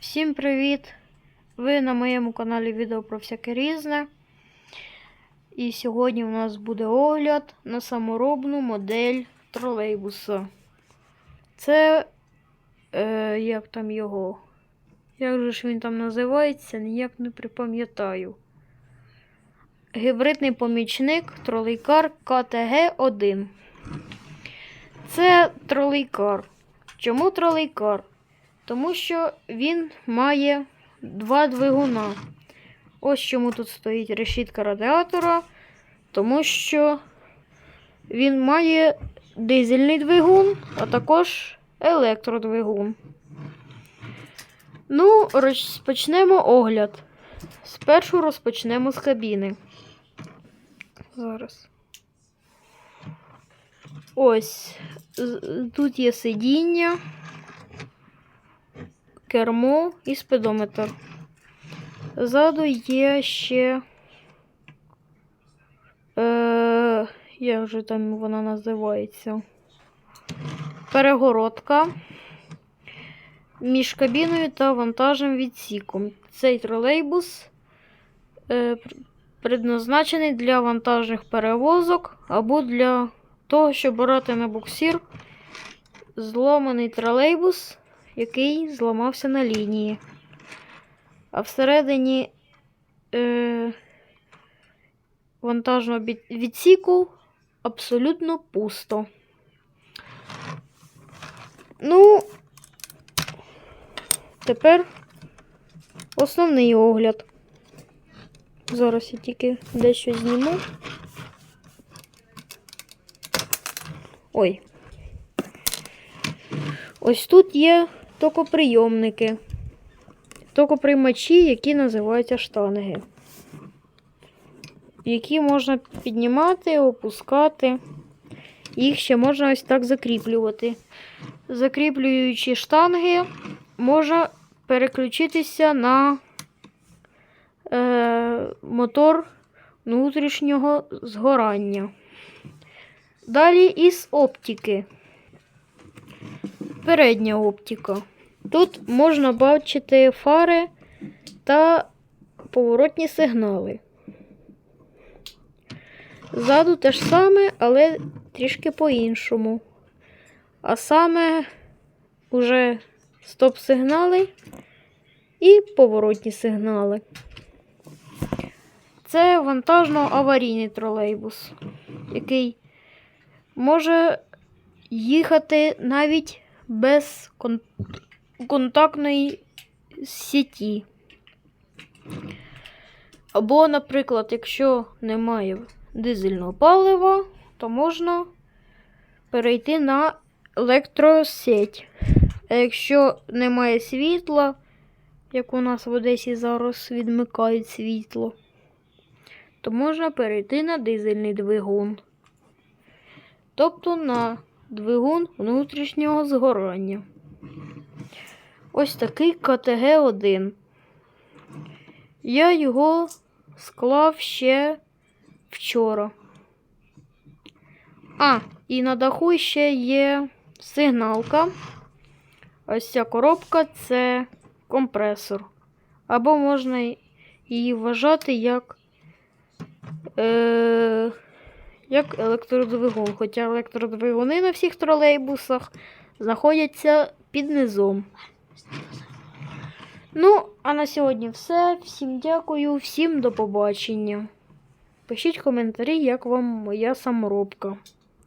Всім привіт! Ви на моєму каналі відео про всяке різне. І сьогодні у нас буде огляд на саморобну модель тролейбуса. Це. Е, як там його? Як же ж він там називається? Ніяк не припам'ятаю. Гібридний помічник тролейкар КТГ-1. Це тролейкар. Чому тролейкар? Тому що він має два двигуна. Ось чому тут стоїть решітка радіатора. Тому що він має дизельний двигун, а також електродвигун. Ну, розпочнемо огляд. Спершу розпочнемо з кабіни. Зараз. Ось. Тут є сидіння кермо і спидометр. Ззаду є ще. Е, як же там вона називається? Перегородка між кабіною та вантажним відсіком. Цей тролейбус е, предназначений для вантажних перевозок або для того, щоб брати на буксир зломаний тролейбус який зламався на лінії. А всередині е, вантажного відсіку абсолютно пусто. Ну, тепер основний огляд. Зараз я тільки дещо зніму. Ой. Ось тут є токоприйомники. Токоприймачі, які називаються штанги. Які можна піднімати, опускати. Їх ще можна ось так закріплювати. Закріплюючи штанги, можна переключитися на е, мотор внутрішнього згорання. Далі із оптики. Передня оптика. Тут можна бачити фари та поворотні сигнали. Ззаду те ж саме, але трішки по-іншому. А саме уже стоп-сигнали і поворотні сигнали. Це вантажно-аварійний тролейбус, який може їхати навіть без кон- контактної сіті. Або, наприклад, якщо немає дизельного палива, то можна перейти на електросеть. А якщо немає світла, як у нас в Одесі зараз відмикають світло, то можна перейти на дизельний двигун. Тобто на двигун внутрішнього згорання. Ось такий КТГ-1. Я його склав ще вчора. А, і на даху ще є сигналка. Ось ця коробка це компресор. Або можна її вважати як, е, як електродвигун. Хоча електродвигуни на всіх тролейбусах знаходяться під низом. Ну, а на сьогодні все. Всім дякую, всім до побачення. Пишіть коментарі, як вам моя саморобка.